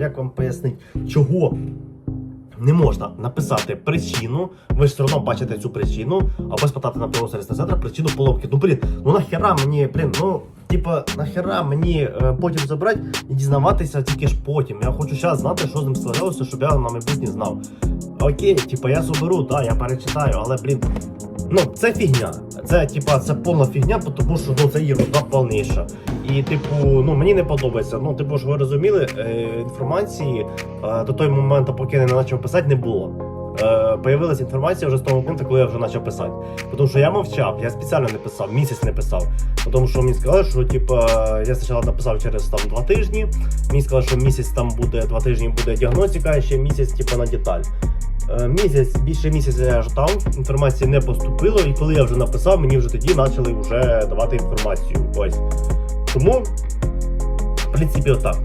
як вам пояснити, чого не можна написати причину, ви ж все одно бачите цю причину, або спитати на того сервісного центру причину поломки. Ну блін, ну нахера мені, блін, ну типа нахера мені е, потім забрати і дізнаватися тільки ж потім. Я хочу зараз знати, що з ним сталося, щоб я на майбутнє знав. Окей, типа я заберу, да, я перечитаю, але блін. Ну, це фігня. Це типа це повна фігня, тому що ну це єрунда повніша. І, типу, ну мені не подобається. Ну, типу, ж ви розуміли, е, інформації до того моменту, поки не почав писати, не було. Е, появилася інформація вже з того моменту, коли я вже почав писати. Тому що я мовчав, я спеціально не писав, місяць не писав. Тому що мені сказали, що типа, я спочатку написав через там два тижні. Мені сказали, що місяць там буде, два тижні буде діагностика, ще місяць, типа, на деталь. Е, Місяць, більше місяця я ждав, інформації не поступило, і коли я вже написав, мені вже тоді почали вже давати інформацію. Ось. Тому, в принципі, отак.